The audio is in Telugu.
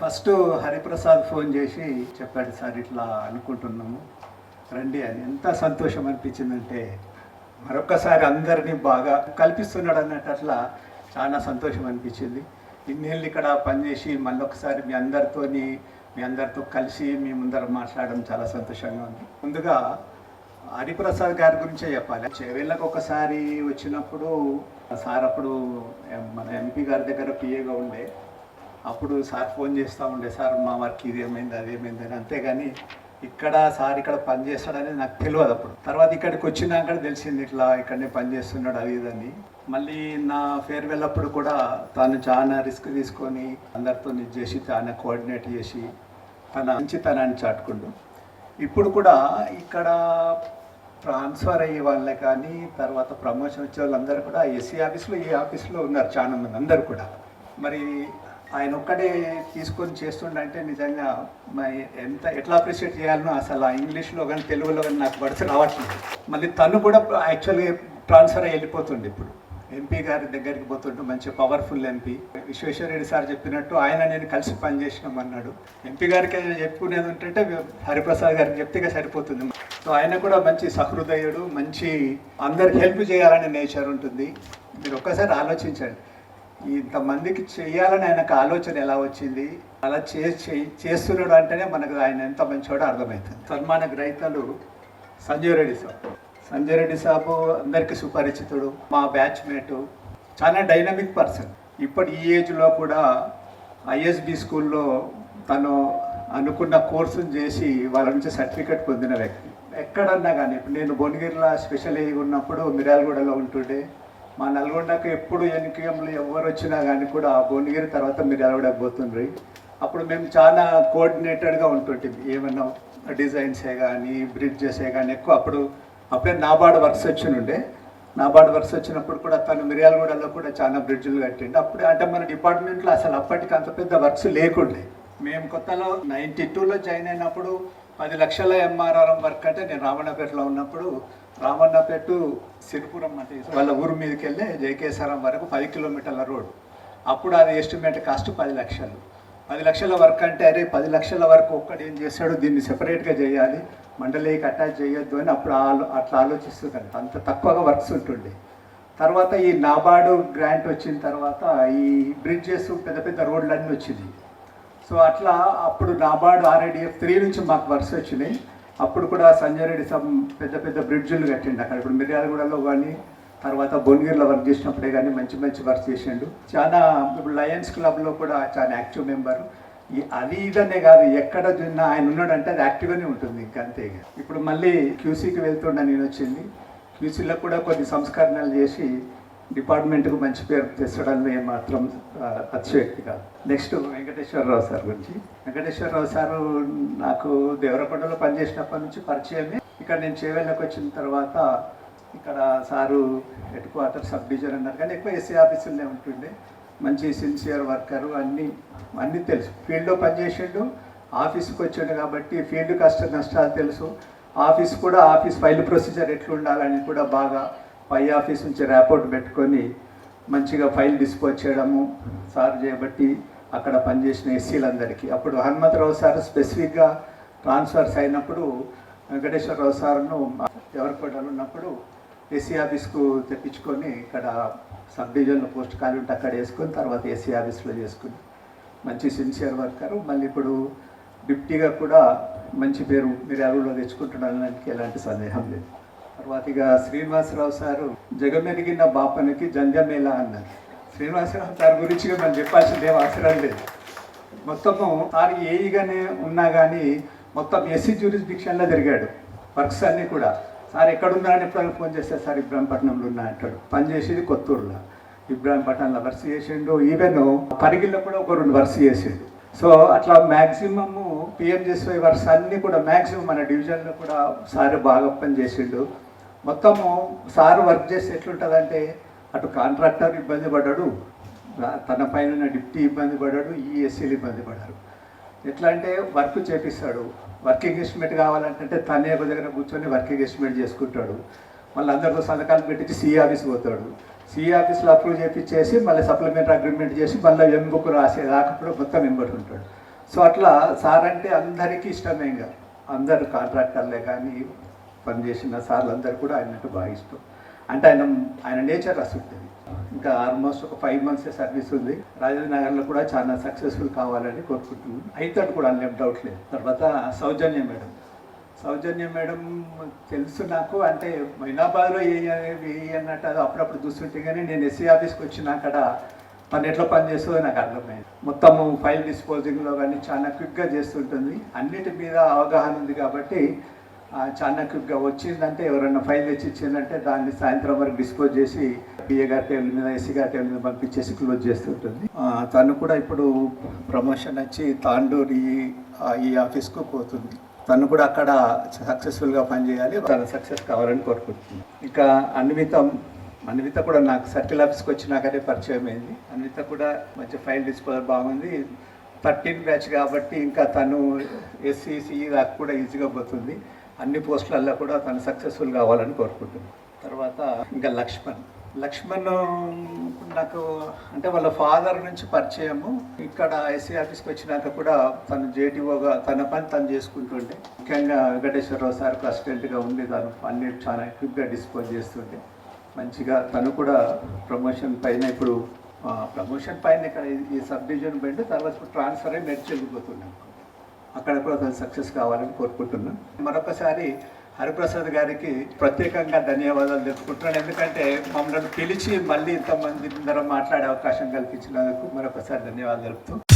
ఫస్ట్ హరిప్రసాద్ ఫోన్ చేసి చెప్పాడు సార్ ఇట్లా అనుకుంటున్నాము. రండి అని. ఎంత సంతోషం అనిపించిందంటే మరొక్కసారి అందరినీ బాగా కల్పిస్తున్నాడు అన్నట్టు అట్లా చాలా సంతోషం అనిపించింది. ఇన్నేళ్ళు ఇక్కడ పనిచేసి మళ్ళొకసారి మీ అందరితోని మీ అందరితో కలిసి మీ ముందర మాట్లాడడం చాలా సంతోషంగా ఉంది. ముందుగా హరిప్రసాద్ గారి గురించే చెప్పాలి. చెవేళ్ళకు ఒకసారి వచ్చినప్పుడు సార్ అప్పుడు మన ఎంపీ గారి దగ్గర పిఏగా ఉండే అప్పుడు సార్ ఫోన్ చేస్తూ ఉండే సార్ మా వర్క్ ఇది ఏమైంది అది ఏమైంది అని. అంతేగాని ఇక్కడ సార్ ఇక్కడ పని చేస్తాడని నాకు తెలియదు అప్పుడు. తర్వాత ఇక్కడికి వచ్చినాక తెలిసింది ఇట్లా ఇక్కడనే పని చేస్తున్నాడు అది ఇది అని. మళ్ళీ నా ఫేర్వెల్ అప్పుడు కూడా తాను చాలా రిస్క్ తీసుకొని అందరితో ఇది చేసి చాలా కోఆర్డినేట్ చేసి తన మంచితనాన్ని చాటుకుండు. ఇప్పుడు కూడా ఇక్కడ ట్రాన్స్ఫర్ అయ్యే వాళ్ళే కానీ తర్వాత ప్రమోషన్ వచ్చే వాళ్ళందరూ కూడా ఎస్సీ ఆఫీస్లో ఈ ఆఫీస్లో ఉన్నారు చాలా మంది అందరు కూడా. మరి ఆయన ఒక్కడే తీసుకొని చేస్తుండంటే నిజంగా మరి ఎంత ఎట్లా అప్రిషియేట్ చేయాలనో అసలు ఆ ఇంగ్లీష్లో కానీ తెలుగులో కానీ నాకు బడిసి రావట్లేదు. మళ్ళీ తను కూడా యాక్చువల్గా ట్రాన్స్ఫర్ అయ్యి వెళ్ళిపోతుండే ఇప్పుడు. ఎంపీ గారి దగ్గరికి పోతుంటే మంచి పవర్ఫుల్ ఎంపీ విశ్వేశ్వరరెడ్డి సార్ చెప్పినట్టు ఆయన నేను కలిసి పనిచేసినాం అన్నాడు. ఎంపీ గారికి చెప్పుకునేది ఉంటుంటే హరిప్రసాద్ గారికి చెప్తే సరిపోతుంది. సో ఆయన కూడా మంచి సహృదయుడు మంచి అందరికి హెల్ప్ చేయాలనే నేచర్ ఉంటుంది. మీరు ఒక్కసారి ఆలోచించండి. ఇంతమందికి చేయాలని ఆయనకు ఆలోచన ఎలా వచ్చింది? అలా చే చేస్తున్నాడు అంటేనే మనకు ఆయన ఎంత మంచివాడో అర్థమవుతుంది. సన్మాన గ్రహీతలు సంజయ్ రెడ్డి సాబ్. సంజయ్ రెడ్డి సాబు అందరికీ సుపరిచితుడు మా బ్యాచ్ చాలా డైనమిక్ పర్సన్. ఇప్పటి ఈ ఏజ్లో కూడా ఐఎస్బి స్కూల్లో తను అనుకున్న కోర్సును చేసి వాళ్ళ నుంచి సర్టిఫికెట్ పొందిన వ్యక్తి. ఎక్కడన్నా కానీ ఇప్పుడు నేను భువనగిరిలో స్పెషల్ అయ్యి ఉన్నప్పుడు మిర్యాలగూడలో ఉంటుండే. మా నల్గొండకు ఎప్పుడు ఎన్నికలు ఎవరు వచ్చినా కానీ కూడా భువనగిరి తర్వాత మిర్యాలగూడ పోతుండ్రి అప్పుడు మేము చాలా కోఆర్డినేటెడ్గా ఉంటుంటుంది ఏమన్నా డిజైన్సే కానీ బ్రిడ్జెసే కానీ ఎక్కువ అప్పుడు అప్పుడే నాబార్డ్ వర్క్స్ వచ్చి ఉండే నాబార్డ్ వర్క్స్ వచ్చినప్పుడు కూడా తను మిర్యాలగూడలో కూడా చాలా బ్రిడ్జ్లు కట్టిండు. అప్పుడు అంటే మన డిపార్ట్మెంట్లో అసలు అప్పటికి అంత పెద్ద వర్క్స్ లేకుండే. మేము కొత్తలో నైంటీ టూలో జాయిన్ అయినప్పుడు పది లక్షల ఎంఆర్ఆర్ఎం వర్క్ అంటే నేను రావణపేటలో ఉన్నప్పుడు రామన్నపేట సిరిపురం అంటే వాళ్ళ ఊరు మీదకి వెళ్ళి జయకేశ్వరం వరకు పది కిలోమీటర్ల రోడ్. అప్పుడు అది ఎస్టిమేట్ కాస్ట్ పది లక్షలు. పది లక్షల వర్క్ అంటే అరే పది లక్షల వరకు ఒక్కడు ఏం చేస్తాడు దీన్ని సెపరేట్గా చేయాలి. మండలికి అటాచ్ చేయొద్దు అని అప్పుడు ఆలో అట్లా ఆలోచిస్తుందంట అంత తక్కువగా వర్క్స్ ఉంటుండే. తర్వాత ఈ నాబార్డు గ్రాంట్ వచ్చిన తర్వాత ఈ బ్రిడ్జెస్ పెద్ద పెద్ద రోడ్లన్నీ వచ్చింది సో అట్లా అప్పుడు నాబార్డు ఆర్ఐడిఎఫ్ త్రీ నుంచి మాకు వర్క్స్ వచ్చినాయి. అప్పుడు కూడా సంజయ్ రెడ్డి సమ్ పెద్ద పెద్ద బ్రిడ్జులు కట్టిండు అక్కడ. ఇప్పుడు మిర్యాలగూడలో కానీ తర్వాత భువనగిరిలో వర్క్ చేసినప్పుడే కానీ మంచి మంచి వర్క్ చేసిండు. చాలా ఇప్పుడు లయన్స్ క్లబ్లో కూడా చాలా యాక్టివ్ మెంబర్ ఈ అది ఇదనే కాదు ఎక్కడ చూసినా ఆయన ఉన్నాడంటే అది యాక్టివ్గానే ఉంటుంది ఇంకా అంతే ఇక. ఇప్పుడు మళ్ళీ క్యూసీకి వెళ్తుండ నేను వచ్చింది. క్యూసీలో కూడా కొన్ని సంస్కరణలు చేసి డిపార్ట్మెంట్కు మంచి పేరు తెచ్చడంలో ఏమాత్రం మాత్రం అతిశయోక్తి కాదు. నెక్స్ట్ వెంకటేశ్వరరావు సార్ గురించి. వెంకటేశ్వరరావు సారు నాకు దేవరకొండలో పనిచేసినప్పటి నుంచి పరిచయమే. ఇక్కడ నేను చేవెళ్ళకి వచ్చిన తర్వాత ఇక్కడ sir head quarter sub division అన్నారు. కానీ ఎక్కువ ఎస్సీ ఆఫీసులోనే ఉంటుండే. మంచి సిన్సియర్ వర్కరు అన్నీ అన్నీ తెలుసు. ఫీల్డ్లో పనిచేసిండు ఆఫీస్కి వచ్చాడు కాబట్టి ఫీల్డ్ కష్ట నష్టాలు తెలుసు. ఆఫీస్ కూడా ఆఫీస్ ఫైల్ ప్రొసీజర్ ఎట్లా ఉండాలని కూడా బాగా పై ఆఫీస్ నుంచి ర్యాపోర్ట్ పెట్టుకొని మంచిగా ఫైల్ డిస్పోజ్ చేయడము సార్ చేయబట్టి అక్కడ పనిచేసిన ఎస్సీలందరికీ. అప్పుడు హనుమంతరావు సార్ స్పెసిఫిక్గా ట్రాన్స్ఫర్స్ అయినప్పుడు వెంకటేశ్వరరావు సార్ను ఎవరికోటలు ఉన్నప్పుడు ఎస్సీ ఆఫీస్కు తెప్పించుకొని ఇక్కడ సబ్ డివిజన్లో పోస్ట్ ఖాళీ ఉంటే అక్కడ వేసుకొని తర్వాత ఎస్సీ ఆఫీస్లో చేసుకుని మంచి సిన్సియర్ వర్కరు. మళ్ళీ ఇప్పుడు డిప్టీగా కూడా మంచి పేరు మీరు ఎవరిలో తెచ్చుకుంటున్నానికి ఎలాంటి సందేహం లేదు. తర్వాతగా శ్రీనివాసరావు సారు జగమెరిగిన బాపనికి జంజమేళ అన్నారు. శ్రీనివాసరావు సార్ గురించి మనం చెప్పాల్సింది ఏం అవసరం లేదు. మొత్తము సార్ ఏఈగానే ఉన్నా కానీ మొత్తం ఎస్సీ జ్యూరిస్డిక్షన్లో తిరిగాడు వర్క్స్ అన్నీ కూడా. సార్ ఎక్కడున్నారని ఎప్పుడైనా ఫోన్ చేస్తే సార్ ఇబ్రాహీంపట్నంలో ఉన్నా అంటాడు. పని చేసేది కొత్తూరులో. ఇబ్రాహీంపట్నంలో వర్క్ చేసిండు. ఈవెన్ పరిగిల్లో కూడా ఒక రెండు వర్క్స్ చేసిండు. సో అట్లా మ్యాక్సిమము పిఎంజెస్వై వర్క్స్ అన్నీ కూడా మ్యాక్సిమం మన డివిజన్లో కూడా సార్ బాగా పని చేసిండు. మొత్తము సార్ వర్క్ చేస్తే ఎట్లుంటుందంటే అటు కాంట్రాక్టర్ ఇబ్బంది పడ్డాడు తన పైన డిప్టీ ఇబ్బంది పడ్డాడు ఈ ఎస్సీలు ఇబ్బంది పడ్డారు. ఎట్లా అంటే వర్క్ చేపిస్తాడు. వర్కింగ్ ఎస్టిమేట్ కావాలంటే తనే ఒక దగ్గర కూర్చొని వర్కింగ్ ఎస్టిమేట్ చేసుకుంటాడు. మళ్ళీ అందరితో సంతకాలు పెట్టించి సిఈ ఆఫీస్ పోతాడు. సిఏ ఆఫీస్లో అప్రూవ్ చేపించేసి మళ్ళీ సప్లిమెంటరీ అగ్రిమెంట్ చేసి మళ్ళీ ఎం రాసే దాకా మొత్తం వెంబడి ఉంటాడు. సో అట్లా సార్ అంటే అందరికీ ఇష్టమే ఇంకా అందరు కాంట్రాక్టర్లే కానీ పనిచేసిన సార్లు అందరు కూడా ఆయన అంటే బాగా ఇష్టం అంటే ఆయన ఆయన నేచర్ అసలు ఇంకా ఆల్మోస్ట్ ఒక ఫైవ్ మంత్స్ సర్వీస్ ఉంది. రాజేంద్ర నగర్లో కూడా చాలా సక్సెస్ఫుల్ కావాలని కోరుకుంటున్నాను అయితే కూడా అన్ని డౌట్ లేదు. తర్వాత సౌజన్య మేడం. సౌజన్య మేడం తెలుసు నాకు. అంటే మైనాబాద్లో ఏ అన్నట్టు అది అప్పుడప్పుడు చూస్తుంటే కానీ నేను ఎస్సీ ఆఫీస్కి వచ్చిన అక్కడ పని ఎట్లా పని చేస్తుందో నాకు అర్థమైంది. మొత్తము ఫైల్ డిస్పోజింగ్లో కానీ చాలా క్విక్గా చేస్తుంటుంది. అన్నిటి మీద అవగాహన ఉంది కాబట్టి ఆ, చాలా వచ్చిందంటే ఎవరైనా ఫైల్ తెచ్చి ఇచ్చిందంటే దాన్ని సాయంత్రం వరకు డిస్పోజ్ చేసి బిఏ గారి టేబుల్ మీద ఎస్సీ గారి టేబుల్ మీద పంపించేసి క్లోజ్ చేస్తుంటుంది. తను కూడా ఇప్పుడు ప్రమోషన్ వచ్చి తాండూరి ఈ ఆఫీస్కు పోతుంది. తను కూడా అక్కడ సక్సెస్ఫుల్గా పనిచేయాలి తన సక్సెస్ కావాలని కోరుకుంటున్నాను ఇంకా అన్వితం అన్విత కూడా నాకు సర్కిల్ ఆఫీస్కి వచ్చినాకనే పరిచయం అయింది. అన్విత కూడా మంచి ఫైల్ డిస్పోజల్ బాగుంది. థర్టీన్ బ్యాచ్ కాబట్టి ఇంకా తను ఎస్సీసీ దాకా కూడా ఈజీగా పోతుంది. అన్ని పోస్టులల్లో కూడా తను సక్సెస్ఫుల్ కావాలని కోరుకుంటున్నాను. తర్వాత ఇంకా లక్ష్మణ్. లక్ష్మణ్ నాకు అంటే వాళ్ళ ఫాదర్ నుంచి పరిచయము. ఇక్కడ ఎస్సీ ఆఫీస్కి వచ్చినాక కూడా తను జేటీఓగా తన పని తను చేసుకుంటుండే. ముఖ్యంగా వెంకటేశ్వరరావు సార్ ప్రెసిడెంట్గా ఉండి తను అన్ని చాలా క్విక్గా డిస్పోజ్ చేస్తుండే. మంచిగా తను కూడా ప్రమోషన్ పైన ఇప్పుడు ప్రమోషన్ పైన ఇక్కడ ఈ- సబ్ డివిజన్ బెండ్ తర్వాత ట్రాన్స్ఫర్ అయ్యి నెట్ వెళ్ళిపోతున్నాం అక్కడ కూడా తను సక్సెస్ కావాలని కోరుకుంటున్నాను మరొకసారి హరిప్రసాద్ గారికి ప్రత్యేకంగా ధన్యవాదాలు తెలుపుకుంటున్నాను. ఎందుకంటే మమ్మల్ని పిలిచి మళ్ళీ ఇంతమంది అందరం మాట్లాడే అవకాశం కల్పించినందుకు మరొకసారి ధన్యవాదాలు తెలుపుతూ